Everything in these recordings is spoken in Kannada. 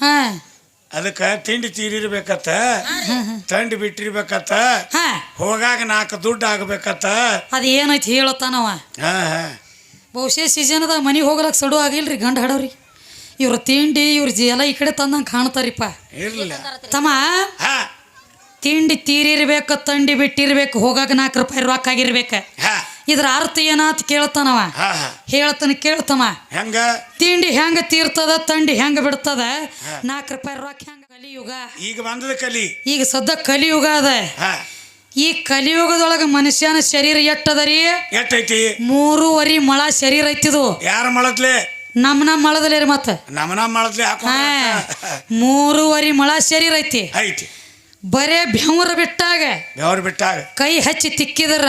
ಹಾ. ಅದಕ್ಕ ತಿಂಡಿ ತೀರಿರ್ಬೇಕತ್ತ? ತಂಡಿ ಬಿಟ್ಟಿರ್ಬೇಕತ್ತ? ಹಾ. ಹೋಗಾಗ ನಾಲ್ಕು ದುಡ್ಡು ಆಗ್ಬೇಕತ್ತ? ಅದು ಏನೈತಿ ಹೇಳತ್ತಾನವ? ಹಾ ಹಾ. ಬಹುಶಃ ಸೀಸನ್ದಾಗ ಮನೆಗೆ ಹೋಗ್ಲಕ್ಕೆ ಸಡು ಆಗಿಲ್ರಿ ಗಂಡ ಹಡವ್ರಿ ಇವ್ರ ತಿಂಡಿ ಇವ್ರ ಜಿ ಎಲ್ಲ ಈ ಕಡೆ ತಂದಂಗೆ ಕಾಣ್ತಾರಿಪ್ಪ. ಇರ್ಲಿಲ್ಲ. ತಮ್ಮ ಹಾ. ತಿಂಡಿ ತೀರಿರ್ಬೇಕು ತಂಡಿ ಬಿಟ್ಟಿರ್ಬೇಕು ಹೋಗಾಕ ನಾಲ್ಕು ರೂಪಾಯಿ ರೊಕ್ಕ ಆಗಿರ್ಬೇಕು. ಹಾ. ಇದ್ರ ಅರ್ಥ ಏನಾತ್ ಕೇಳ್ತಾನವ? ಹೇಳ್ತಾನ ಕೇಳ್ತಮ್ಮ ಹೆಂಗ? ತಿಂಡಿ ಹೆಂಗ ತೀರ್ತದ ತಂಡಿ ಹೆಂಗ ಬಿಡ್ತದ? ನಾಲ್ಕು ರೂಪಾಯಿ ರೊಕ್ಕ ಹೆಂಗ ಕಲಿಯುಗ? ಈಗ ಬಂದದ ಕಲಿ. ಈಗ ಸದ್ದ ಕಲಿಯುಗ ಅದ. ಈ ಕಲಿಯುಗದೊಳಗ ಮನುಷ್ಯನ ಶರೀರ ಎಟ್ಟದರಿ ಎಟ್ಟೈತಿ ಮೂರುವರಿ ಮಳ ಶರೀರ ಐತಿದು. ಯಾರ ಮಳದ್ಲೆ? ನಮ್ಮ ನಮ್ಮ ಮಳದಲ್ಲೇ ರೀ ಮತ್ತೆ? ನಮ್ಮ ಹಾಕೊಂಡ್. ಮೂರುವರಿ ಮಳ ಶರೀರ ಐತಿ. ಐತಿ. ಬರೇ ಬೆವರ ಬಿಟ್ಟಾಗ ಬೆವರ್ ಬಿಟ್ಟಾಗ. ಕೈ ಹಚ್ಚಿ ತಿಕ್ಕಿದ್ರ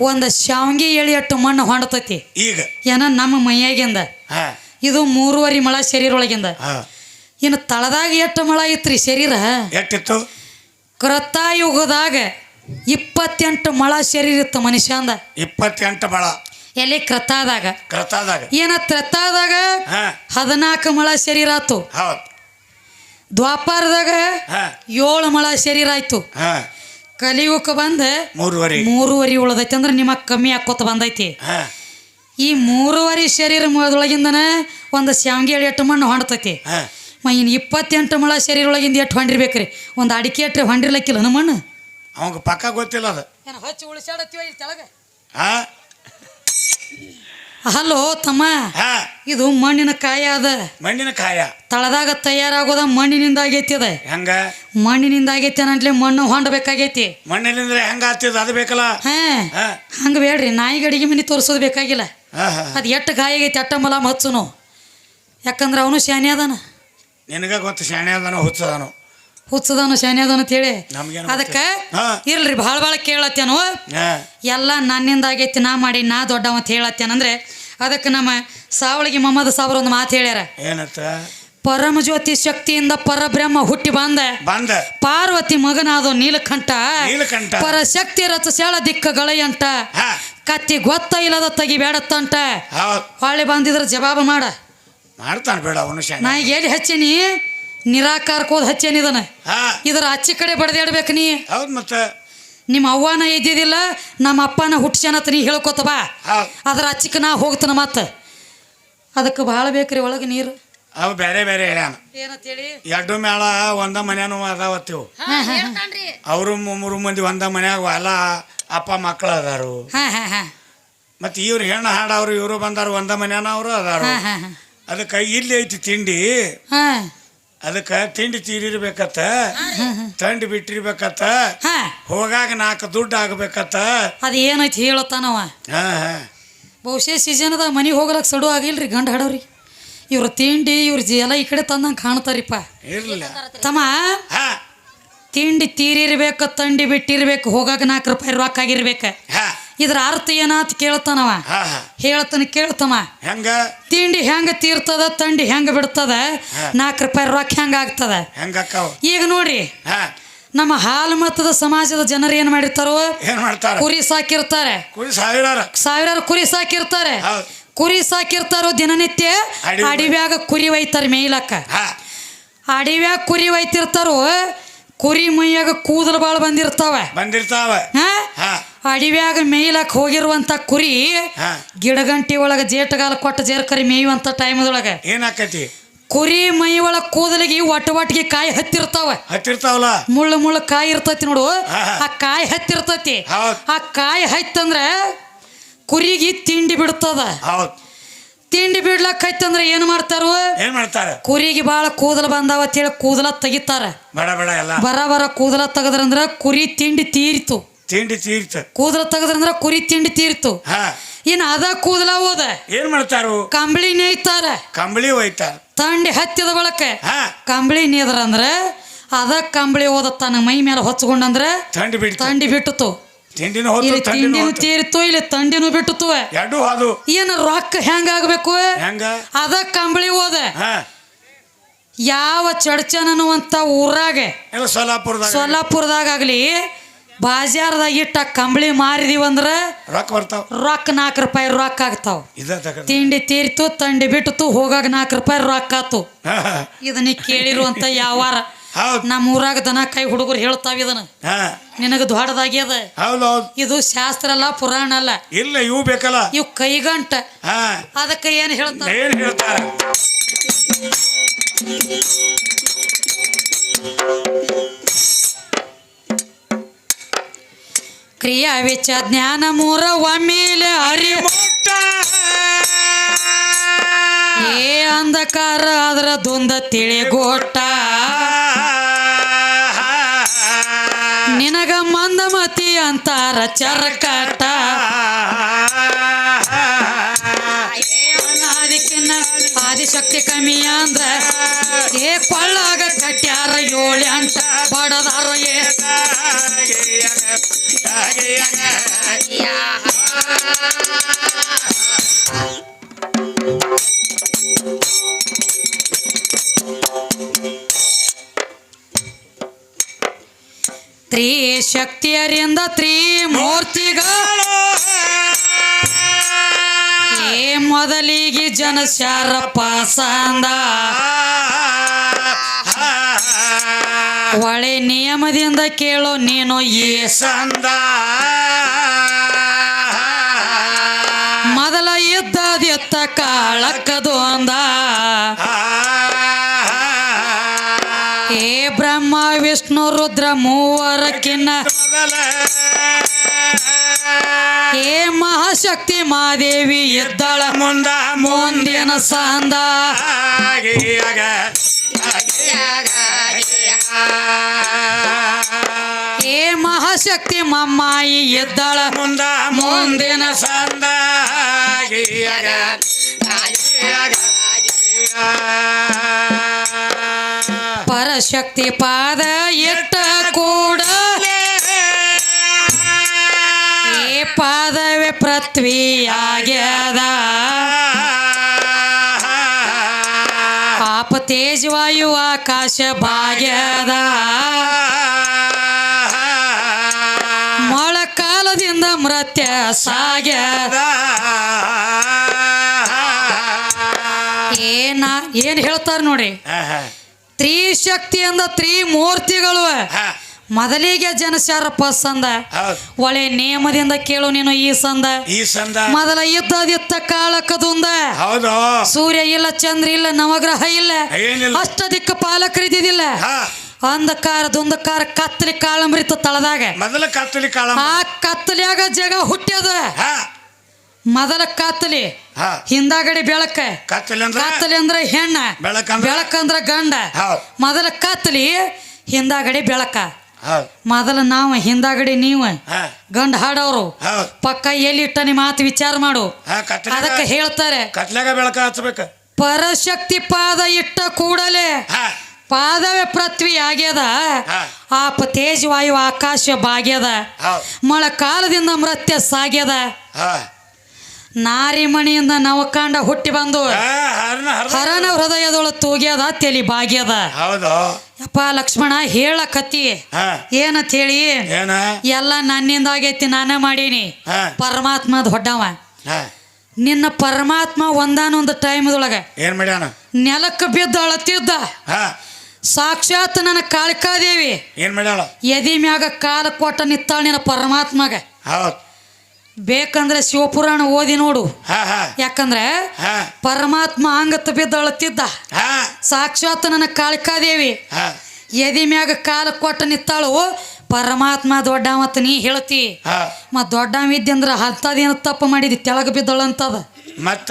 ಒಂದ್ ಶಾವ್ಗಿ ಎಳಿ ಅಟ್ಟು ಮಣ್ಣು ಹೊಂಡತೈತಿ. ಈಗ. ಏನ ನಮ್ಮ ಮೈಯಾಗಿಂದ. ಇದು ಮೂರುವರಿ ಮಳ ಶರೀರ ಒಳಗಿಂದ ಇನ್ನು ತಳದಾಗ ಎಷ್ಟು ಮಳ ಇತ್ರಿ ಶರೀರ? ಎಷ್ಟಿತ್ತು? ಕೃತಾಯುಗದಾಗ ಇಪ್ಪತ್ತೆಂಟು ಮಳ ಶರೀರ ಇತ್ತು ಮನುಷ್ಯಂದ. ಇಪ್ಪತ್ತೆಂಟು ಮಳ. ಎಲ್ಲಿ? ಕೃತಾದಾಗ. ಕೃತಾದಾಗ. ಏನ ತ್ರತಾದಾಗ ಹದಿನಾಲ್ಕು ಮಳ ಶರೀರ ಆತು. ದ್ವಾಪಾರದಾಗ ಏಳು ಮಳ ಶರೀರ ಆಯ್ತು. ಕಲಿಯುಗಕ್ಕೆ ಬಂದ ಮೂರುವರೆ. ಮೂರುವರೆ ಉಳದೈತಿ ಅಂದ್ರೆ ನಿಮಗೆ ಕಮ್ಮಿ ಹಾಕೋತ ಬಂದೈತಿ. ಈ ಮೂರುವರೆ ಶರೀರ ಒಳಗಿಂದನ ಒಂದು ಶಾಂಗಿ ಎಳೆ ಎಟ್ಟು ಮಣ್ಣು ಹೊಂಡ್ತೈತಿ. ಇನ್ನು ಇಪ್ಪತ್ತೆಂಟು ಮಳ ಶರೀರ ಒಳಗಿಂದ ಎಷ್ಟು ಹೊಂಡಿರ್ಬೇಕ್ರಿ? ಒಂದು ಅಡಿಕೆ ಎಟ್ರೆ ಹೊಂಡಿರ್ಲಕ್ಕಿಲ್ಲ ನಮ್ಮ ಮಣ್ಣು? ಅವಂಗ ಪಕ್ಕ ಗೊತ್ತಿಲ್ಲ ಅದು. ಏನು ಹಚ್ಚಿ ಉಳಿಸಾಡತ್ತೀವ ಇಲ್ಲಿ ತೆಳಗ? ಹಾ. ಹಲೋ ತಮ್ಮ. ಇದು ಮಣ್ಣಿನ ಕಾಯ ಅದ. ಮಣ್ಣಿನ ಕಾಯ. ತಳದಾಗ ತಯಾರಾಗೋದ ಮಣ್ಣಿನಿಂದ ಆಗೈತಿ ಅದ ಹೆಂಗ? ಮಣ್ಣಿನಿಂದ ಆಗೈತಿ ಅನ್ನಂತಲೇ ಮಣ್ಣು ಹೊಂಡಬೇಕಾಗೈತಿ. ಮಣ್ಣಿನಿಂದ ಹೆಂಗ ಆಗ್ತದ ಅದು ಬೇಕಲ್ಲ? ಹಾ. ಹಂಗೆ ಬೇಡ್ರಿ ನಾಯಿಗೆ ಅಡಿಗೆ ಮನೆ ತೋರಿಸೋದು ಬೇಕಾಗಿಲ್ಲ. ಅದು ಎಷ್ಟು ಗಾಯ ಆಗೈತಿ ಅಟ್ಟ ಮಲಾಮ್ ಹಚ್ಚುನು ಯಾಕಂದ್ರೆ ಅವನು ಶಾನೆ ಅದಾನ. ನಿನಗ ಗೊತ್ತು ಶಾಣೆ ಅದಾನ ಹುಚ್ಚದಾನು? ಹುಚ್ಚದಾನು ಶಾನೆ ಅದಾನ ಅಂತೇಳಿ ಅದಕ್ಕೆ. ಇರ್ಲಿ ಭಾಳ ಭಾಳ ಕೇಳತ್ತೇನು. ಎಲ್ಲ ನನ್ನಿಂದ ಆಗೈತಿ ನಾ ಮಾಡಿ ನಾ ದೊಡ್ಡವ ಅಂತ ಹೇಳತ್ತೇನಂದ್ರೆ ಅದಕ್ಕೆ ನಮ್ಮ ಸಾವಳಿಗೆ ಮೊಹಮ್ಮದ್ ಸಾವಿರ ಒಂದು ಮಾತು ಹೇಳ್ಯಾರ. ಏನತ್ತ ಪರಮ ಜ್ಯೋತಿ ಶಕ್ತಿಯಿಂದ ಪರಬ್ರಹ್ಮ ಹುಟ್ಟಿ ಬಂದ. ಬಂದ. ಪಾರ್ವತಿ ಮಗನಾದ ನೀಲಕಂಠ ನೀಲಕಂಠ. ಪರಶಕ್ತಿ ಸೆಳ ದಿಕ್ಕ ಗಳಯಂಟ. ಕತ್ತಿ ಗೊತ್ತ ಇಲ್ಲದ ತಗಿ ಬೇಡತ್ತಂಟ. ಹೊಳ್ಳಿ ಬಂದಿದ್ರ ಜವಾಬ ಮಾಡ. ಮಾಡ್ತಾನ ಬೇಡ ಶಾಣೆ ನಾ ಈಗ ಎಲ್ಲಿ ಹಚ್ಚೀನಿ? ನಿರಾಕಾರಕ್ಕೋದ್ ಹಚ್ಚೇನಿ ಹಚ್ಚೇನಿದನ ಇದರ ಅಚ್ಚಿ ಕಡೆ ಬಡದೇಡ್ಬೇಕು ನೀ. ಹೌದು ಮತ್ತ. ನಿಮ್ಮ ಅವ್ವನ ಇದ್ದಿದ್ದಿಲ್ಲ ನಮ್ಮ ಅಪ್ಪನ ಹುಟ್ಸ್ಯಾನತ ನೀ ಹೇಳ್ಕೊತ ಬಾ. ಅದ್ರ ಅಚ್ಚಿಕ ನಾ ಹೋಗ್ತಾನ ಮತ್ತೆ. ಅದಕ್ಕೆ ಭಾಳ ಬೇಕ್ರಿ ಒಳಗೆ ನೀರು. ಅವು ಬೇರೆ ಬೇರೆ ಹೇಳ್ಯಾನ. ಏನಂತೇಳಿ? ಎರಡು ಮೇಳ ಒಂದ ಮನ್ಯಾನು ಅದಾವತ್ತಿವು ಅವರು ಮೂರು ಮಂದಿ ಒಂದ ಮನ್ಯಾಗ ಎಲ್ಲ ಅಪ್ಪ ಮಕ್ಕಳು ಅದಾರು. ಮತ್ತೆ ಇವ್ರು ಹೆಣ್ಣು ಹಾಡವ್ರು ಇವರು ಬಂದಾರು ಒಂದ ಮನ್ಯಾನ ಅವರು ಅದಾರು. ಅದಕ್ಕೆ ಇಲ್ಲಿ ಐತಿ ತಿಂಡಿ. ಹಾ. ಅದಕ್ಕೆ ತಿಂಡಿ ತೀರಿರ್ಬೇಕತ್ತ? ತಂಡಿ ಬಿಟ್ಟಿರ್ಬೇಕತ್ತ? ಹೋಗಾಗ ನಾಲ್ಕು ದುಡ್ಡು ಆಗ್ಬೇಕತ್ತ? ಅದು ಏನೈತಿ ಹೇಳತ್ತಾನವ ಬಹುಶಃ ಸೀಸನ್ದಾಗ ಮನೆಗೆ ಹೋಗ್ಲಕ್ಕೆ ಸಡು ಆಗಿಲ್ರಿ ಗಂಡ ಹಡವ್ರಿ ಇವ್ರ ತಿಂಡಿ ಇವ್ರ ಎಲ್ಲ ಈ ಕಡೆ ತಂದಂಗೆ ಕಾಣ್ತಾರಿಪ್ಪ. ಇರ್ಲಿಲ್ಲ. ತಮ್ಮ ಹಾ. ತಿಂಡಿ ತೀರಿರ್ಬೇಕು ತಂಡಿ ಬಿಟ್ಟಿರ್ಬೇಕು ಹೋಗಾಗ ನಾಲ್ಕು ರೂಪಾಯಿ ರೊಕ್ಕ ಆಗಿರ್ಬೇಕು. ಇದ್ರ ಅರ್ಥ ಏನಾತ್ ಕೇಳ್ತಾನವ? ಹೇಳ್ತಾನ ಕೇಳ್ತಮ್ಮ ಹೆಂಗ? ತಿಂಡಿ ಹೆಂಗ ತೀರ್ತದ ತಂಡಿ ಹೆಂಗ ಬಿಡ್ತದ ನಾಲ್ಕು ರೂಪಾಯಿ ರೊಕ್ಕ ಹೆಂಗ ಆಗ್ತದ? ಈಗ ನೋಡಿ ನಮ್ಮ ಹಾಲು ಮತದ ಸಮಾಜದ ಜನರು ಏನ್ ಮಾಡಿರ್ತಾರೋ? ಏನ್ ಮಾಡ್ತಾರ? ಕುರಿ ಸಾಕಿರ್ತಾರೆ. ಕುರಿ ಸಾವಿರಾರ. ಕುರಿ ಸಾಕಿರ್ತಾರೆ. ಕುರಿ ಸಾಕಿರ್ತಾರೋ ದಿನನಿತ್ಯ? ಅಡವಿ- ಅಡಿವ್ಯಾಗ ಕುರಿ ಒಯ್ತಾರೆ ಮೇಯ್ಲಕ್ಕ ಹಾ. ಅಡಿವ್ಯಾಗ ಕುರಿ ಒಯ್ತಿರ್ತಾರೋ ಕುರಿ ಮೈಯಾಗ ಕೂದಲು ಬಾಳ ಬಂದಿರ್ತಾವ. ಬಂದಿರ್ತಾವ. ಅಡಿವ್ಯಾಗ ಮೇಯ್ಲಕ್ ಹೋಗಿರುವಂತ ಕುರಿ ಗಿಡಗಂಟಿ ಒಳಗೆ ಜೇಟಗಾಲ ಕೊಟ್ಟ ಜೇರ್ಕರಿ ಮೇಯುವಂತ ಟೈಮ್ದೊಳಗೆ ಏನಾಕತಿ? ಕುರಿ ಮೈ ಒಳಗೆ ಕೂದಲಿಗೆ ಒಟ್ಟು ಒಟ್ಟಿಗೆ ಕಾಯಿ ಹತ್ತಿರ್ತಾವ. ಹತ್ತಿರ್ತಾವಲ್ಲ? ಮುಳ್ಳು ಮುಳ್ಳು ಕಾಯಿ ಇರ್ತೈತಿ ನೋಡು. ಆ ಕಾಯಿ ಹತ್ತಿರ್ತೈತಿ. ಆ ಕಾಯಿ ಹತ್ತಂದ್ರ ಕುರಿಗೆ ತಿಂಡಿ ಬಿಡ್ತದ. ತಿಂಡಿ ಬಿಡ್ಲಕ್ ಹತ್ತಂದ್ರ ಏನ್ ಮಾಡ್ತಾರ? ಏನ್ ಮಾಡ್ತಾರ? ಕುರಿಗೆ ಬಾಳ ಕೂದಲು ಬಂದಾವ ಅಂತೇಳಿ ಕೂದಲ ತೆಗಿತಾರ. ಬಡ ಬಡ ಎಲ್ಲ. ಬರ ಬರ ಕೂದಲ ತೆಗದ್ರಂದ್ರ ಕುರಿ ತಿಂಡಿ ತೀರಿತು. ತಿಂಡಿ ತೀರ್ತ ಕೂದಲ ತೆಗದ್ರಂದ್ರ ಕುರಿ ತಿಂಡಿ ತೀರ್ತು. ಹಾ. ಇನ್ನು ಅದ ಕೂದಲ ಹೋದ. ಏನ್ ಮಾಡ್ತಾರು? ಕಂಬಳಿ ನೇಯ್ತಾರ. ಕಂಬಳಿ ಒಯ್ತಾರ. ತಂಡಿ ಹತ್ತಿದ ಬಳಕ ಕಂಬಳಿ ನೇದ್ರ ಅಂದ್ರ ಅದ ಕಂಬಳಿ ಹೋದ ತನ್ನ ಮೈ ಮೇಲೆ ಹೊಚ್ಕೊಂಡಂದ್ರ ತಂಡಿ ಬಿಟ್ಟು ತಂಡಿ ಬಿಟ್ಟಿತು. ತಿಂಡಿನ ಇಲ್ಲಿ ತೀರಿತು ಇಲ್ಲಿ ತಂಡಿನೂ ಬಿಟ್ಟಿತು. ಎರಡು ಅದು. ಏನು ರೊಕ್ಕ ಹೆಂಗ ಆಗ್ಬೇಕು? ಹೆಂಗ? ಅದ ಕಂಬಳಿ ಹೋದ. ಯಾವ ಚಡ್ಚನ್ ಅನ್ನುವಂತ ಊರಾಗ ಸೋಲಾಪುರದಾಗ. ಸೊಲ್ಲಾಪುರದಾಗ ಆಗ್ಲಿ ಬಾಜಾರ್ದಾಗ ಇಟ್ಟ ಕಂಬಳಿ ಮಾರಿದೀವಂದ್ರ ರೊಕ್ಕ ಬರ್ತಾವ. ರೊಕ್ಕ ನಾಲ್ಕು ರೂಪಾಯಿ ರೊಕ್ಕ ಆಗ್ತಾವ. ತಿಂಡಿ ತೀರ್ತು ತಂಡಿ ಬಿಟ್ಟು ಹೋಗಾಗ ನಾಲ್ಕು ರೂಪಾಯಿ ರೊಕ್ಕ ಆತು. ಇದನ್ನ ಕೇಳಿರುವಂತ ಯಾವಾರ. ನಮ್ಮ ಊರಾಗ ದನ ಕೈ ಹುಡುಗರು ಹೇಳ್ತಾವ ಇದನ್ನ. ನಿನಗ ದೊಡ್ಡದಾಗ್ಯದ ಇದು ಶಾಸ್ತ್ರ ಅಲ್ಲ ಪುರಾಣ ಅಲ್ಲ. ಇಲ್ಲ ಇವು ಬೇಕಲ್ಲ. ಇವು ಕೈಗಂಟ. ಅದಕ್ಕೆ ಏನ್ ಹೇಳ್ತಾರೆ? ಏನ್ ಹೇಳ್ತಾರ? ಕ್ರಿಯಾ ವಿಚ ಜ್ಞಾನ ಮೂರ ಒಮ್ಮೆಲೆ ಅರಿ ಮುಟ್ಟ ಏ ಅಂಧಕಾರ ಅದರ ದುಂದ ತಿಳಿಗೋಟ ನಿನಗ ಮಂದಮತಿ ಅಂತಾರ ಚರಕಟ. ಅದಕ್ಕಿನ್ನ ಆದಿಶಕ್ತಿ ಕಮ್ಮಿ ಅಂದ್ರ ಏ ಕೊಳ್ಳಾಗ ಕಟ್ಯಾರ ಏಳು ಅಂಟ ಬಡದಾರ ಏ ತ್ರಿಶಕ್ತಿಯರಿಂದ ತ್ರಿಮೂರ್ತಿಗಳು ಏ ಮೊದಲಿಗೆ ಜನಶಾರ ಸಂದ. ಒಳೆ ನಿಯಮದಿಂದ ಕೇಳೋ ನೀನು ಈ ಸಂದ. ಮೊದಲ ಇದ್ದದೆತ್ತ ಕಾಳಕ್ಕದು ಅಂದ ವಿಷ್ಣು ರುದ್ರ ಕಿನ್ನ ಏ ಮಹಾಶಕ್ತಿ ಮಾದೇವಿ ಎದ್ದಳ ಮುಂದ ಮುಂದಿನ ಸಂದ. ಏ ಮಹಾಶಕ್ತಿ ಮಮ್ಮಾಯಿ, ಎದ್ದಾಳ ಮುಂದ ಮುಂದಿನ ಸಂದ. ಪರಶಕ್ತಿ ಪಾದ ಎಟ್ಟ ಕೂಡ ಏ ಪೃಥ್ವಿ ಪೃಥ್ವಿಯಾಗ್ಯದ. ಆಪ ತೇಜವಾಯು ಆಕಾಶ ಭಾಗ್ಯದ ಮೊಳಕಾಲದಿಂದ ಮೃತ್ಯ ಸಾಗ್ಯದ. ಏನ, ಏನು ಹೇಳ್ತಾರ ನೋಡಿ ತ್ರಿಶಕ್ತಿ ಅಂದ ತ್ರಿಮೂರ್ತಿಗಳು ಮೊದಲಿಗೆ ಜನಸಾರ ಪಸಂದ ಒಳ್ಳೆ ನೇಮದಿಂದ ಕೇಳು ನೀನು ಈ ಸಂದ. ಈ ಸಂದ. ಮೊದಲ ಇದ್ದದಿತ್ತ ಕಾಳಕದುಂದ ಹೌದು. ಸೂರ್ಯ ಇಲ್ಲ ಚಂದ್ರ ಇಲ್ಲ ನವಗ್ರಹ ಇಲ್ಲ. ಅಷ್ಟ ದಿಕ್ಕ ಪಾಲಕರಿದ್ದಿದ್ದಿಲ್ಲ ಅಂಧಕಾರ ದುಂದಕಾರ ಕತ್ತಲಿ ಕಾಳಂಬ್ರಿತ್ತು ತಳದಾಗ. ಮೊದಲ ಕತ್ತಲಿ ಕಾಳ ಆ ಕತ್ತಲಿಯಾಗ ಜಗ ಹುಟ್ಟ್ಯದ ಮೊದಲ ಕತ್ತಲಿ ಹಿಂದಾಗಡೆ ಬೆಳಕ. ಕತ್ತಲಿ ಅಂದ್ರೆ? ಹೆಣ್ಣ. ಬೆಳಕಂದ್ರ ಗಂಡ. ಮೊದಲ ಕತ್ತಲಿ ಹಿಂದಾಗಡೆ ಬೆಳಕ. ಮೊದಲ ನಾವು ಹಿಂದಾಗಡೆ ನೀವು. ಗಂಡ ಹಾಡೋರು. ಪಕ್ಕ ಎಲ್ಲಿಟ್ಟ ನಿಮ್ಮ ಮಾತು ವಿಚಾರ ಮಾಡು. ಅದಕ್ಕೆ ಹೇಳ್ತಾರೆ. ಬೆಳಕ ಪರಶಕ್ತಿ ಪಾದ ಇಟ್ಟ ಕೂಡಲೇ ಪಾದವೇ ಪೃಥ್ವಿ ಆಗ್ಯದ. ಆಪ ತೇಜವಾಯು ಆಕಾಶ ಬಾಗ್ಯದ. ಮಳೆ ಮಳ ಕಾಲದಿಂದ ಮೃತ್ಯ ಸಾಗ್ಯದ. ನಾರಿಮಣಿಯಿಂದ ನವಕಾಂಡ ಹುಟ್ಟಿ ಬಂದು ಹರನ ಹೃದಯದೊಳ ತೂಗ್ಯದ ತೆಲಿ ಬಾಗ್ಯದ. ಹೌದು. ಯಪ್ಪ ಲಕ್ಷ್ಮಣ ಹೇಳಕತ್ತಿ. ಕತ್ತಿ ಏನಂತ ಹೇಳಿ ಎಲ್ಲ ನನ್ನಿಂದ ಆಗೈತಿ ನಾನೇ ಮಾಡೀನಿ. ಪರಮಾತ್ಮ ದೊಡ್ಡವ ನಿನ್ನ ಪರಮಾತ್ಮ ಒಂದಾನೊಂದು ಟೈಮ್ದೊಳಗ ಏನ್ ಮಾಡ್ಯಾನ? ನೆಲಕ್ಕೆ ಬಿದ್ದ ಅಳತಿದ್ದ. ಸಾಕ್ಷಾತ್ ನನ್ನ ಕಾಳಿಕಾದೇವಿ. ಏನ್ ಮಾಡ್ಯಾಳ? ಎದಿ ಮ್ಯಾಗ ಕಾಲ ಕೊಟ್ಟ ನಿತ್ತಾಳ ನಿನ್ನ ಪರಮಾತ್ಮಗ. ಹೌದು. ಬೇಕಂದ್ರೆ ಶಿವಪುರಾಣ ಓದಿ ನೋಡು. ಯಾಕಂದ್ರೆ ಪರಮಾತ್ಮ ಅಂಗತ್ ಬಿದ್ದಳತ್ತಿದ್ದ ಅಳತಿದ್ದ ಸಾಕ್ಷಾತ್ ನನ್ನ ಕಾಳಿಕಾದೇವಿ. ಎದಿ ಮ್ಯಾಗ ಕಾಲ ಕೊಟ್ಟ ನಿತ್ತಾಳು ಪರಮಾತ್ಮ ದೊಡ್ಡ ಮತ್ತ ನೀ ಹೇಳ್ತಿ. ಮತ್ ದೊಡ್ಡ ಇದ್ದಂದ್ರ ಅಂತದೇನು ತಪ್ಪು ಮಾಡಿದಿ? ತೆಳಗ ಬಿದ್ದಳಂತದ. ಮತ್ತ?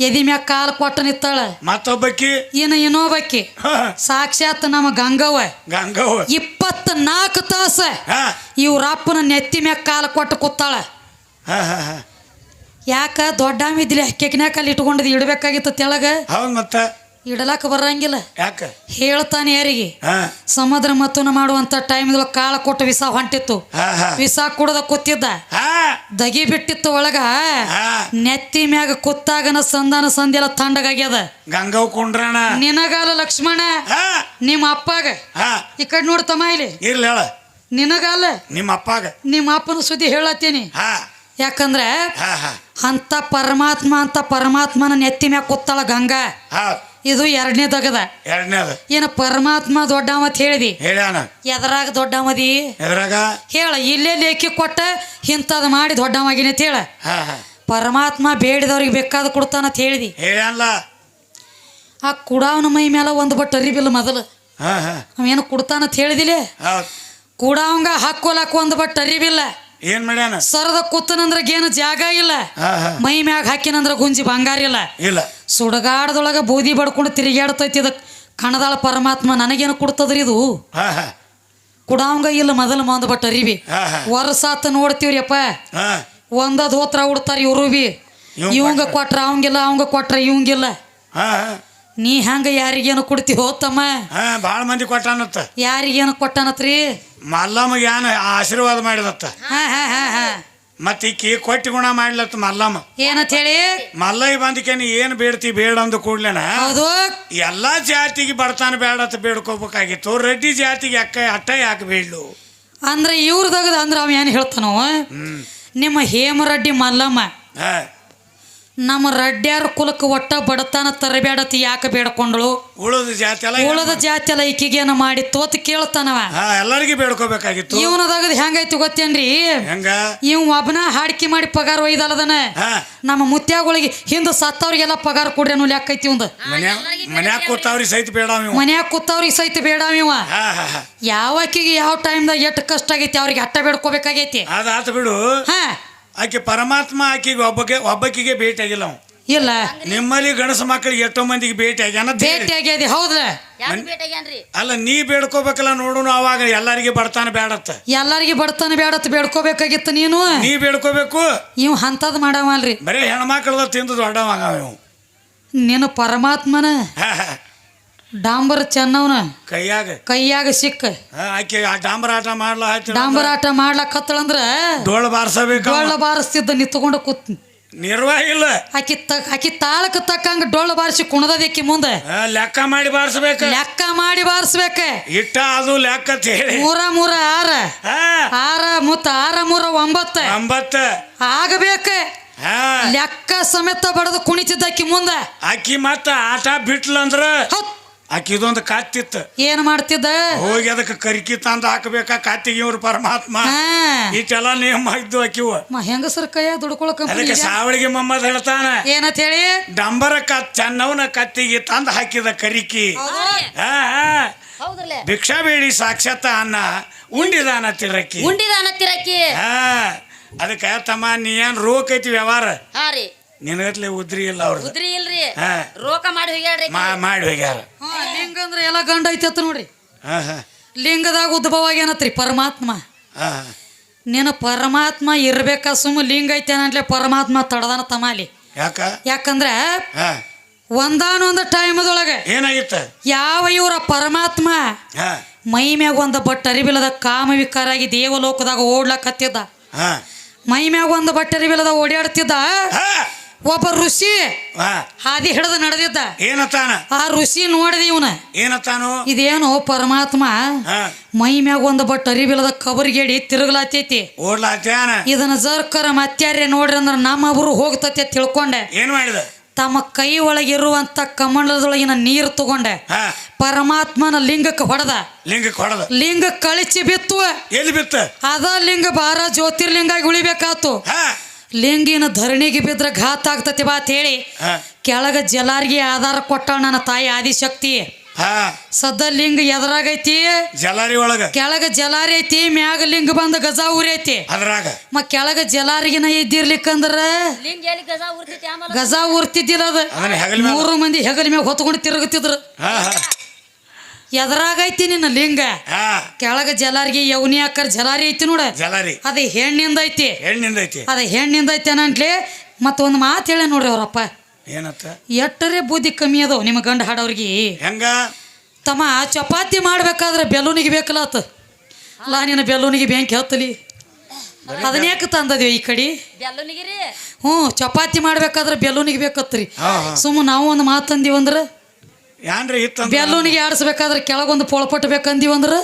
ಎದಿ ಮ್ಯಾಗ ಕಾಲ ಕೊಟ್ಟ ನಿತ್ತಾಳ ಮತ್ತೊಬ್ಬಕ್ಕಿ ಇನ್ನು ಏನೋ ಹಾ, ಸಾಕ್ಷಾತ್ ನಮ್ಮ ಗಂಗವ್ವ. ಗಂಗವ್ವ. ಇಪ್ಪತ್ನಾಲ್ಕು ತಾಸ ಇವ್ರ ಅಪ್ಪನ ನೆತ್ತಿ ಮ್ಯಾಗ ಕಾಲ ಕೊಟ್ಟು ಕೂತಾಳ. ಹಾ ಹಾ ಹಾ. ಯಾಕ ದೊಡ್ಡ ಇದ್ಲಿ ಕೆಕ್ನ್ಯಾಕ ಅಲ್ಲಿ ಇಟ್ಕೊಂಡಿದ್ ಇಡ್ಬೇಕಾಗಿತ್ತು ತೆಳಗ? ಹೌದು ಮತ್ತ. ಇಡಲಾಕ ಬರಂಗಿಲ್ಲ. ಯಾಕ? ಹೇಳ್ತಾನೆ ಯಾರಿಗೆ? ಹಾಂ. ಸಮುದ್ರ ಮತ್ತುನ ಮಾಡುವಂತ ಟೈಮ್ ಕಾಳ ಕೊಟ್ಟು ವಿಸಾ ಹೊಂಟಿತ್ತು. ವಿಸಾ ಹಾ. ವಿಸ ಕುಡದ ಕೂತಿದ್ದ. ಹಾ. ದಗಿ ಬಿಟ್ಟಿತ್ತು ಒಳಗ. ಹಾ. ನೆತ್ತಿ ಮ್ಯಾಗ ಕುತ್ತಾಗನ ಸಂದಾನ ಸಂದೆಲ್ಲ ತಂಡಗಾಗ್ಯದ. ಗಂಗವ್ ಕುಂಡ್ರಣ ನಿನಗಾಲ ಲಕ್ಷ್ಮಣ. ಹಾ. ನಿಮ್ಮ ಅಪ್ಪಾಗ. ಹಾಂ. ಈ ಕಡೆ ನೋಡ್ತಮ್ಮ ಇಲ್ಲಿ. ಇರ್ಲಿ ಹೇಳ. ನಿನಗಾಲ. ನಿಮ್ಮ ಅಪ್ಪಾಗ. ನಿಮ್ಮ ಅಪ್ಪನ ಸುದ್ದಿ ಹೇಳತ್ತೀನಿ. ಹಾ. ಯಾಕಂದ್ರೆ ಅಂತ ಪರಮಾತ್ಮ ಅಂತ ಪರಮಾತ್ಮನ ನೆತ್ತಿ ಮ್ಯಾಗ ಕೂತಾಳ ಗಂಗಾ. ಇದು ಎರಡನೇದಾಗದ. ಎರಡನೇದು ಏನ ಪರಮಾತ್ಮ ದೊಡ್ಡವ ಅಂತ ಹೇಳಿದಿ? ಹೇಳ್ಯಾನ. ಎದರಾಗ ದೊಡ್ಡವದಿ? ಎದರಾಗ? ಹೇಳ ಇಲ್ಲೇ ಲೇಖಿ ಕೊಟ್ಟ ಇಂಥದ್ದು ಮಾಡಿ ದೊಡ್ಡವಾಗಿನ ಅಂತ ಹೇಳ. ಪರಮಾತ್ಮ ಬೇಡಿದವ್ರಿಗೆ ಬೇಕಾದ ಕೊಡ್ತಾನಂತ ಹೇಳಿದಿ. ಹೇಳ್ಯಾನಲ್ಲ. ಆ ಕುಡಾವನ ಮೈ ಮೇಲೆ ಒಂದು ಬಟ್ ಅರಿಬಿಲ್ಲ ಮೊದಲು. ಅವೇನು ಕೊಡ್ತಾನಂತ ಅಂತ ಹೌದ್. ಕುಡಾವಂಗ ಹಾಕೋಲಾಕ ಒಂದು ಬಟ್ ಅರಿಬಿಲ್ಲ ಏನ್ ಮಾಡ್ಯಾನ? ಸರದ ಕೂತನಂದ್ರ ಏನು ಜಾಗ ಇಲ್ಲ. ಮೈ ಮ್ಯಾಗ ಹಾಕಿನಂದ್ರ ಗುಂಜಿ ಬಂಗಾರ ಇಲ್ಲ. ಇಲ್ಲ. ಸುಡಗಾಡದೊಳಗ ಬೂದಿ ಬಡ್ಕೊಂಡು ತಿರುಗಾಡ್ತೈತಿ ಇದಕ್ಕೆ ಕಣದಾಳ ಪರಮಾತ್ಮ ನನಗೇನು ಕೊಡ್ತದ್ರಿ ಇದು? ಕುಡಾಂಗ ಕುಡಾವಂಗ ಇಲ್ಲ ಮೊದಲು ಮಂದ ಬಟ್ ಅರಿವಿ. ವರ್ಷಾತ್ ನೋಡ್ತೀವ್ರಿಯಪ್ಪ ಹಾ. ಹೋತ್ರ ಉಡ್ತಾರ ಇವರು ಬಿ ಇವಂಗ ಕೊಟ್ರ. ಅವಂಗಿಲ್ಲ ಅವಂಗ ಕೊಟ್ರ ಇವಂಗಿಲ್ಲ. ನೀ ಹಂಗ ಯಾರಿಗೇನು ಕೊಡ್ತಿ ಹೋತಮ್ಮ? ಹಾ ಭಾಳ ಮಂದಿ ಕೊಟ್ಟಾನತ್ತ. ಯಾರಿಗೇನು ಕೊಟ್ಟಾನತ್ರಿ? ಮಲ್ಲಮ್ಮ ಏನ ಆಶೀರ್ವಾದ ಮಾಡಿದತ್ತ. ಹಾ ಹಾ ಹಾ ಹಾ. ಮತ್ತೆ ಈಕಿ ಕೊಟ್ಟಿ ಗುಣ ಮಾಡ್ಲತ್ತ ಮಲ್ಲಮ್ಮ. ಏನಂತ ಹೇಳಿ? ಮಲ್ಲಯ್ಯ ಬಂದಕೇನಿ ಏನು ಬೇಡ್ತಿ ಬೇಡ ಅಂದ ಕೂಡ್ಲೇನ? ಹೌದು. ಎಲ್ಲಾ ಜಾತಿಗೆ ಬರ್ತಾನೆ ಬೇಡ ಅಂತ ಬೇಡ್ಕೋಬೇಕಾಗಿತ್ತು ರೆಡ್ಡಿ ಜಾತಿಗೆ ಅಕ್ಕ ಅಟ್ಟ ಯಾಕೆ ಬೇಡ್ಲು ಅಂದ್ರೆ ಇವ್ರದಾಗದ ಅಂದ್ರೆ ಅವ ಏನು ಹೇಳ್ತಾನವ ಹ್ಮ್. ನಿಮ್ಮ ಹೇಮರೆಡ್ಡಿ ಮಲ್ಲಮ್ಮ ಹಾ. ನಮ್ಮ ರಡ್ಡ್ಯಾರ ಕುಲಕ್ಕೆ ಒಟ್ಟ ಬಡತನ ತರಬೇಡತಿ ಯಾಕೆ ಬೇಡ್ಕೊಂಡಳು? ಉಳಿದ ಜಾತಿ ಎಲ್ಲ ಉಳದ ಜಾತಿ ಎಲ್ಲ ಈಕಿಗೇನ ಮಾಡಿ ತೋತ್ ಕೇಳ್ತಾನವ. ಹಾ ಎಲ್ಲರಿಗೂ ಬೇಡ್ಕೋಬೇಕಾಗಿತ್ತು. ಇವನದಾಗದ ಹೆಂಗೈತಿ ಗೊತ್ತೇನ್ರಿ? ಹೆಂಗ? ಇವ್ ಒಬ್ಬನ ಹಾಡಿಕೆ ಮಾಡಿ ಪಗಾರ ಒಯ್ದಲ್ಲದನ ಹಾ. ನಮ್ಮ ಮುತ್ಯಾಗಳಿಗೆ ಹಿಂದೆ ಸತ್ತವ್ರಿಗೆಲ್ಲ ಪಗಾರ ಕೊಡ್ರಿ ಅನ್ನೋ ಲೆಕ್ಕ ಐತಿ ಇವಂದ. ಮನ್ಯಾಗ ಕೂತಾವ್ರಿ ಸಹಿತ ಬೇಡ ಇವ. ಮನ್ಯಾಗ ಕೂತವ್ರಿಗೆ ಸಹಿತ ಬೇಡ ಇವ. ಹಾ ಹಾ ಹಾ. ಯಾವಕ್ಕಿಗೆ ಯಾವ ಟೈಮ್ದಾಗ ಎಷ್ಟು ಕಷ್ಟ ಆಗೈತಿ ಅವ್ರಿಗೆ ಅಟ್ಟ ಬೇಡ್ಕೋಬೇಕಾಗೈತಿ. ಅದಾತ ಬಿಡು. ಹಾ. ಆಕೆ ಪರಮಾತ್ಮ ಆಕೆಗೆ ಒಬ್ಬಕ್ಕೆ ಒಬ್ಬಕ್ಕಿಗೆ ಭೇಟಿ ಆಗಿಲ್ಲ ಅವ ಇಲ್ಲ. ನಿಮ್ಮಲ್ಲಿ ಗಣಸ ಮಕ್ಕಳಿಗೆ ಎಷ್ಟೋ ಮಂದಿಗೆ ಭೇಟಿ ಆಗ್ಯಾನ. ಭೇಟಿ ಆಗ್ಯದಿ ಹೌದ್ರ ಅಲ್ಲ ನೀ ಬೇಡ್ಕೋಬೇಕಲ್ಲ ನೋಡುನು ಅವಾಗ ಎಲ್ಲರಿಗೆ ಬಡತಾನ ಬೇಡತ್ತ ಎಲ್ಲಾರಿಗೆ ಬಡತನ ಬೇಡತ್ತ ಬೇಡ್ಕೋಬೇಕಾಗಿತ್ತು ನೀನು? ನೀ ಬೇಡ್ಕೋಬೇಕು. ಇವ್ ಅಂತದ್ ಮಾಡವಲ್ರಿ. ಬರೀ ಹೆಣ್ಮಕ್ಳದ ತಿಂದು ದೊಡ್ಡವಾಗ ಇವು. ನೀನು ಪರಮಾತ್ಮನ. ಡಾಂಬರ್ ಚೆನ್ನವನ? ಕೈಯಾಗ. ಕೈಯಾಗ ಸಿಕ್ಕ. ಆಕೆ ಆ ಡಾಂಬರ ಆಟ ಮಾಡ್ಲ ಡಾಂಬರ್ ಆಟ ಮಾಡ್ಲಕತ್ತಳಂದ್ರ ಡೋಳ ಬಾರಿಸಬೇಕು ಡೋಳ ಬಾರಿಸ್ತಿದ್ದ ನಿತ್ಕೊಂಡು ಕೂತ್ ನಿರ್ವಾಹ ಇಲ್ಲ. ಆಕಿ ತಕ್ಕ ಆಕಿ ತಾಳಕ್ಕೆ ತಕ್ಕಂಗ ಡೊಳ್ಳ ಬಾರಿಸಿ ಕುಣದಕ್ಕೆ ಮುಂದೆ. ಲೆಕ್ಕ ಮಾಡಿ ಬಾರ್ಸಬೇಕು. ಲೆಕ್ಕ ಮಾಡಿ ಬಾರಿಸ್ಬೇಕ. ಇಟ್ಟ ಅದು ಲೆಕ್ಕ ಹೇಳಿ. ಮೂರ ಮೂರ ಆರ. ಆರ ಮುತ್ತ ಆರ ಮೂರ ಒಂಬತ್ತ. ಒಂಬತ್ತ. ಆಗಬೇಕ. ಲೆಕ್ಕ ಸಮೇತ ಬಡದು ಕುಣಿತಿದ್ದಕ್ಕಿ ಮುಂದೆ. ಆಕಿ ಮತ್ತ ಆಟ ಬಿಟ್ಲಂದ್ರ ಹೌದ್. ಆಕಿ ಕಾತ್ತಿತ್ತು. ಏನ್ ಮಾಡ್ತಿದ್ದ? ಹೋಗಿ ಅದಕ್ಕೆ ಕರಿಕಿ ತಂದು ಹಾಕಬೇಕಾ? ಕಾತಿಗೆ ಇವ್ರು ಪರಮಾತ್ಮ. ಈ ಇಷ್ಟೆಲ್ಲ ನಿಯಮ ಇದ್ದು ಆಕಿವ. ಹೆಂಗಸರ ಕೈಯ ದುಡ್ಕೊಳಕ ಅದಕ್ಕೆ ಸಾವಳಿಗೆ ಮಮ್ಮದ್ ಹೇಳ್ತಾನ. ಏನಂತ ಹೇಳಿ? ಡಂಬರ ಕತ್ ಚೆನ್ನವನ ಕತ್ತಿಗೆ ತಂದು ಹಾಕಿದ ಕರಿಕಿ. ಹಾ ಹಾ. ಹೌದ್ರಲ್ಲ? ಭಿಕ್ಷಾ ಬೇಡಿ ಸಾಕ್ಷಾತ್ ಅನ್ನ ಉಂಡಿದಾನ ತಿರಕಿ. ಉಂಡಿದಾನ ತಿರಕಿ? ಹಾ. ಅದಕ್ಕೆ ತಮ್ಮ ನೀ ಏನ್ ರೋಕ್ ಐತಿ ವ್ಯವಹಾರ? ಹಾ ರೀ. ನಿನಗತ್ಲೆ ಉದ್ರಿ ಇಲ್ಲ ಅವ್ರದ್ದು ಉದ್ರಿ ಇಲ್ರಿ. ಹಾ. ರೋಕ ಮಾಡಿ ಹೋಗ್ಯಾಡ್ರಿ ಮಾ ಮಾಡಿ ಹೋಗ್ಯಾರ. ಹಾ, ಲಿಂಗ ಅಂದ್ರೆ ಎಲ್ಲ ಗಂಡ ಐತಿ ಅತ್ತ ನೋಡ್ರಿ. ಹಾ ಹಾ. ಲಿಂಗದಾಗ ಉದ್ಭವ ಆಗ್ಯಾನತ್ರಿ ಪರಮಾತ್ಮ. ಹಾ ನೀನು ಪರಮಾತ್ಮ ಇರ್ಬೇಕ ಸುಮ್ ಲಿಂಗ ಐತೆ ಅನ್ಲೆ ಪರಮಾತ್ಮ ತಡದಾನ ತಮಾಲಿ ಯಾಕ? ಯಾಕಂದ್ರೆ ಹಾ. ಒಂದಾನೊಂದು ಟೈಮದೊಳಗೆ ಏನಾಗಿತ್ತ? ಯಾವ ಇವರ ಪರಮಾತ್ಮ ಹಾ. ಮೈ ಮ್ಯಾಗ ಒಂದು ಬಟ್ ಅರಿವಿಲ್ಲದ ಕಾಮ ವಿಕಾರಾಗಿ ದೇವಲೋಕದಾಗ ಓಡ್ಲಕತ್ತಿದ್ದ. ಹಾ. ಮೈ ಮ್ಯಾಗ ಒಂದು ಬಟ್ ಅರಿವಿಲ್ಲದ ಓಡಾಡ್ತಿದ್ದ ಹಾ. ಒಬ್ಬ ಋಷಿ ಹಾದಿ ಹಿಡಿದು ನಡೆದಿದ್ದ. ಏನತ್ತಾನ ಆ ಋಷಿ ನೋಡಿದ ಇವನ. ಏನತ್ತಾನು ಇದೇನು ಪರಮಾತ್ಮ ಮೈ ಮ್ಯಾಗ ಒಂದು ಬಟ್ ಅರಿಬಿಲ್ಲದ ಕಬರ್ಗೇಡಿ ತಿರುಗ್ಲಾತೈತಿ. ಓಡ್ಲಾತ್ಯಾನ? ಇದನ್ನ ಜರ್ಕರ ಮತ್ಯಾರ್ಯ ನೋಡ್ರಿ ಅಂದ್ರೆ ನಮ್ಮೊಬ್ರು ಹೋಗ್ತತಿ ತಿಳ್ಕೊಂಡೆ. ಏನ್ ಮಾಡಿದ? ತಮ್ಮ ಕೈ ಒಳಗಿರುವಂತ ಕಮಂಡಲದೊಳಗಿನ ನೀರು ತಗೊಂಡೆ. ಪರಮಾತ್ಮನ ಲಿಂಗಕ್ಕೆ ಹೊಡೆದ. ಲಿಂಗಕ್ಕೆ ಹೊಡೆದ. ಲಿಂಗ ಕಳಚಿ ಬಿತ್ತು. ಎಲ್ಲಿ ಬಿತ್ತ? ಅದ ಲಿಂಗ ಬಾರ ಜ್ಯೋತಿರ್ಲಿಂಗಾಗಿ ಉಳಿಬೇಕಾತು. ಲಿಂಗಿನ ಧರಣಿಗೆ ಬಿದ್ರೆ ಘಾತ ಆಗ್ತತಿ ಬಾ ಅಂತ ಹೇಳಿ. ಹಾ. ಕೆಳಗ ಜಲಾರ್ಗಿ ಆಧಾರ ಕೊಟ್ಟ ನನ್ನ ತಾಯಿ ಆದಿಶಕ್ತಿ. ಹಾ. ಸದ್ದ ಲಿಂಗ ಎದುರಾಗೈತಿ ಜಲಾರಿ ಒಳಗ. ಕೆಳಗ ಜಲಾರಿ ಐತಿ ಮ್ಯಾಗ ಲಿಂಗ ಬಂದ ಗಜ ಊರೈತಿ ಅದ್ರಾಗ. ಮ ಕೆಳಗ ಜಲಾರಿಗಿನ ಇದ್ದಿರ್ಲಿಕ್ಕಂದ್ರ ಗಜ ಉರ್ತೈತಿ ಆಮೇಲೆ? ಗಜ ಊರ್ತಿದ್ದಿಲ್ಲ ಅದ. ಮೂರು ಮಂದಿ ಹೆಗಲ ಮ್ಯಾಗ ಹೊತ್ಕೊಂಡು ತಿರುಗುತ್ತಿದ್ರು. ಎದುರಾಗೈತಿ ನಿನ್ನ ಲಿಂಗ? ಹಾ. ಕೆಳಗ ಜಲಾರಿಗೆ ಯವನಿ ಹಾಕರ್ ಜಲಾರಿ ಐತಿ ನೋಡ. ಜಲಾರಿ. ಅದ ಹೆಣ್ಣಿಂದ ಐತಿ. ಹೆಣ್ಣಿಂದ ಐತಿ. ಅದ ಹೆಣ್ಣಿಂದ ಐತಿ ಅನ್ನಂಟ್ಲೆ ಮತ್ತೊಂದು ಮಾತು ಹೇಳ ನೋಡ್ರಿ ಅವರಪ್ಪ. ಏನತ್ತ ಎಟ್ಟರೆ ಬುದ್ಧಿ ಕಮ್ಮಿ ಅದಾವ ನಿಮ್ಮ ಗಂಡ ಹಾಡೋರ್ಗಿ ಹೆಂಗ? ತಮ್ಮ ಚಪಾತಿ ಮಾಡ್ಬೇಕಾದ್ರೆ ಬೆಲೂನಿಗೆ ಬೇಕಲ್ಲ ಆತ ಲಾ ನಿನ್ನ ಬೆಲೂನಿಗೆ ಬ್ಯಾಂಕ್ ಹೇಳ್ತಲಿ. ಅದನ್ಯಾಕೆ ತಂದದ್ವಿ ಈ ಕಡೆ? ರೀ? ಹ್ಞೂ ಚಪಾತಿ ಮಾಡ್ಬೇಕಾದ್ರೆ ಬೆಲೂನಿಗೆ ಬೇಕತ್ರಿ. ಸುಮ್ಮ ನಾವು ಒಂದು ಮಾತಂದಿವಂದ್ರ ಇತ್ತಂದ್ರ ಬೆಲ್ಲೂನಿಗೆ ಆಡಿಸ್ಬೇಕಾದ್ರೆ ಕೆಳಗೊಂದು ಪೊಳಪಟ್ಟು ಬೇಕಂದಿವಂದ್ರೆ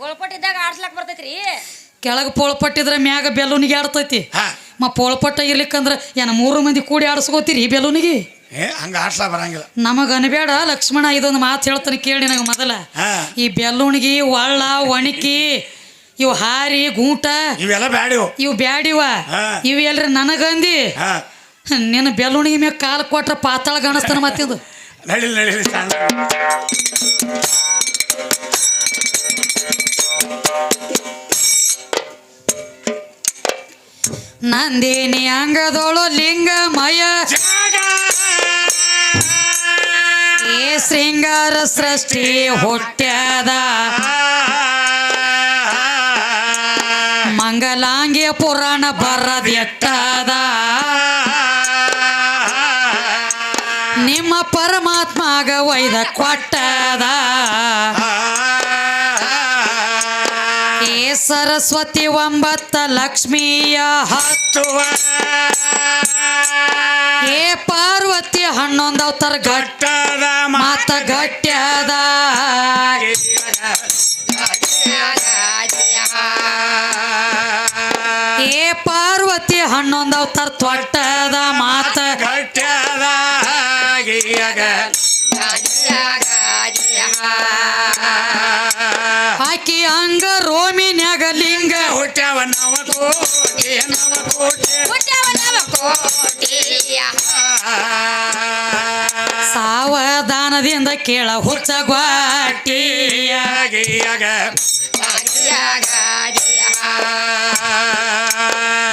ಒಳಪಟ್ಟಿದ್ದಾಗ ಆಡ್ಸ್ಲಾಕ್ ಬರ್ತೈತ್ರಿ. ಕೆಳಗೆ ಪೊಳಪಟ್ಟಿದ್ರೆ ಮ್ಯಾಗ ಬೆಲ್ಲೂನಿಗೆ ಆಡ್ತೈತಿ ಹಾ. ಮ ಪೋಳ್ಪಟ್ಟ ಇರ್ಲಿಕ್ಕಂದ್ರೆ ಏನ ಮೂರು ಮಂದಿ ಕೂಡಿ ಆಡಿಸ್ಕೋತೀರಿ ಬೆಲೂನಿಗೆ ಏ ಹಂಗ ಆಡ್ಸ್ಲಾ ಬರಂಗಿಲ್ಲ. ನಮಗ ಅನ್ಬೇಡ ಲಕ್ಷ್ಮಣ ಇದೊಂದು ಮಾತು ಹೇಳ್ತಾನೆ ಕೇಳಿ ನಂಗೆ ಮೊದಲ. ಹಾ. ಈ ಬೆಲ್ಲೂಣಿಗಿ ಒಳ್ಳ ಒಣಕಿ ಇವು ಹಾರಿ ಗೂಟ ಇವೆಲ್ಲ ಬ್ಯಾಡಿವು. ಇವು ಬ್ಯಾಡಿವ. ಹಾ. ಇವು ಎಲ್ರಿ ನನಗಂದಿ. ಹಾ. ನಿನ್ನ ಬೆಲ್ಲುಣಿಗೆ ಮ್ಯಾಗ ಕಾಲು ಕೊಟ್ರೆ ಪಾತಾಳ ಕಾಣಿಸ್ತಾನ ಮತ್ತಿದು. ನಡಿಲಿ ನಡಿಲಿ. ನಂದಿನಿ ಅಂಗದೋಳು ಲಿಂಗಮಯ. ಮಯ ಏ ಶೃಂಗಾರ ಸೃಷ್ಟಿ ಹುಟ್ಟ್ಯದ. ಮಂಗಲಾಂಗಿ ಪುರಾಣ ಬರದೆಟ್ಟದ ಪರಮಾತ್ಮಗ ಒಯ್ದ ಕೊಟ್ಟದ ಏ ಸರಸ್ವತಿ ಒಂಬತ್ತ ಲಕ್ಷ್ಮಿಯ ಹತ್ತು ಏ ಪಾರ್ವತಿ ಹನ್ನೊಂದು ಅವತಾರ ಘಟ್ಟದ ಗಟ್ಟದ ಮಾತ ಗಟ್ಟ್ಯದ ಏ ಪಾರ್ವತಿ ಹನ್ನೊಂದು ಅವತಾರ ತೊಟ್ಟದ ಮಾತ ಗಟ್ಟದ ಸಾವಧಾನದಿಂದ ಕೇಳ ಹುಚ್ಚ ಗ್ವಾಟಿಯ ಗಿಯಗ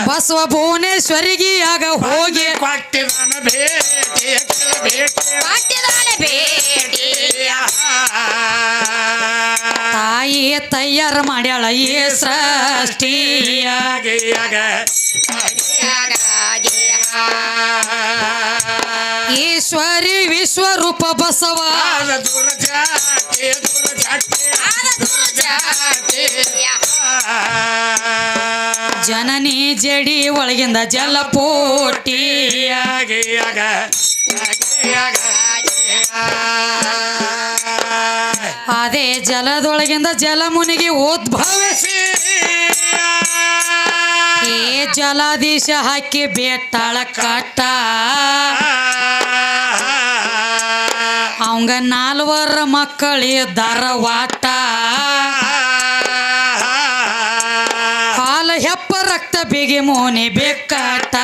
ಬಸವ ಭುವನೇಶ್ವರಿಗೆ ಆಗ ಹೋಗಿ ಕೊಟ್ಟಿದನ ಭೇಟಿ ಭೇಟಿ ತಾಯಿ ತಯ್ಯಾರ ಮಾಡ್ಯಾಳ ಏ ಸೃಷ್ಟಿಯ ಗಿಯಗ ಈಶ್ವರಿ ವಿಶ್ವರೂಪ ಬಸವ. ಜನನಿ ಜಡಿ ಒಳಗಿಂದ ಜಲ ಗಿಯಗ ಗಿಯಗ ಅದೇ ಜಲದೊಳಗಿಂದ ಜಲಮುನಿಗೆ ಉದ್ಭವಿಸಿ ಏ ಜಲಾಧೀಶ ಹಾಕಿ ಬೆಟ್ಟಳ ಕಟ್ಟ. ಅವಂಗ ನಾಲ್ವರ ಮಕ್ಕಳಿ ದರವಾಟ. ಹಾಲ ಹೆಪ್ಪ ರಕ್ತ ಬಿಗಿ ಮೋನಿ ಬೆಕ್ಕಾಟ